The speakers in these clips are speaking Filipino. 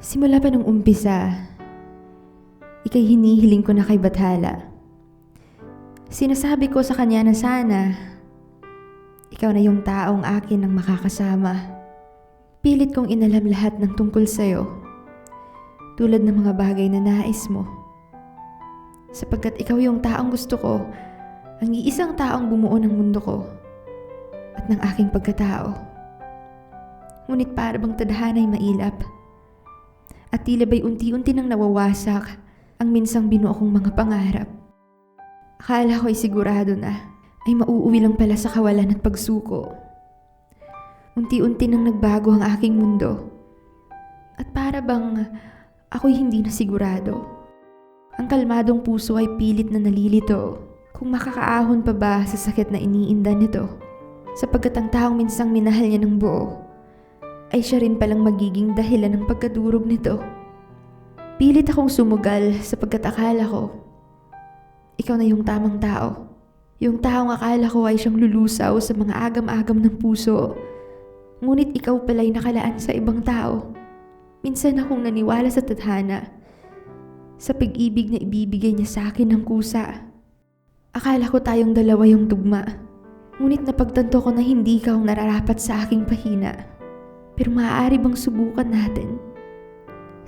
Simula pa nung umpisa, ikay hinihiling ko na kay Bathala. Sinasabi ko sa kanya na sana, ikaw na yung taong akin ang makakasama. Pilit kong inalam lahat ng tungkol sa'yo, tulad ng mga bagay na nais mo. Sapagkat ikaw yung taong gusto ko, ang iisang taong bumuo ng mundo ko at ng aking pagkatao. Ngunit para bang tadhana'y mailap at tila ba'y unti-unti nang nawawasak ang minsang binuo kong mga pangarap. Akala ko'y sigurado na ay mauuwi lang pala sa kawalan at pagsuko. Unti-unti nang nagbago ang aking mundo. At para bang ako'y hindi na sigurado. Ang kalmadong puso ay pilit na nalilito kung makakaahon pa ba sa sakit na iniinda nito. Sapagkat ang taong minsang minahal niya ng buo ay siya rin palang magiging dahilan ng pagkadurog nito. Pilit akong sumugal sapagkat akala ko, ikaw na yung tamang tao. Yung taong akala ko ay siyang lulusaw sa mga agam-agam ng puso. Ngunit ikaw pala'y nakalaan sa ibang tao. Minsan akong naniwala sa tadhana. Sa pag-ibig na ibibigay niya sa akin ng kusa. Akala ko tayong dalawa yung tugma. Ngunit napagtanto ko na hindi ka ang nararapat sa aking pahina. Pero maaari bang subukan natin?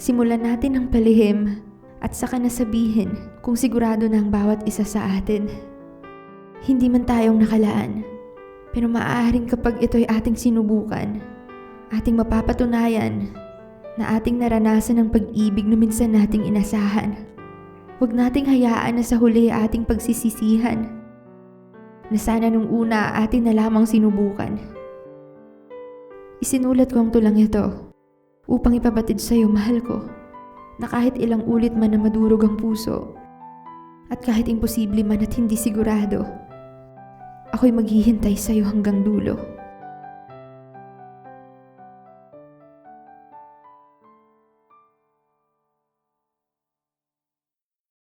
Simulan natin ang palihim at saka nasabihin kung sigurado na ang bawat isa sa atin. Hindi man tayong nakalaan, pero maaaring kapag ito'y ating sinubukan, ating mapapatunayan na ating naranasan ang pag-ibig na minsan nating inasahan. Huwag nating hayaan na sa huli ating pagsisisihan na sana nung una ating na lamang sinubukan. Isinulat ko ang tulang ito upang ipabatid sa iyo, mahal ko, na kahit ilang ulit man na madurog ang puso at kahit imposible man at hindi sigurado, ako'y maghihintay sa iyo hanggang dulo.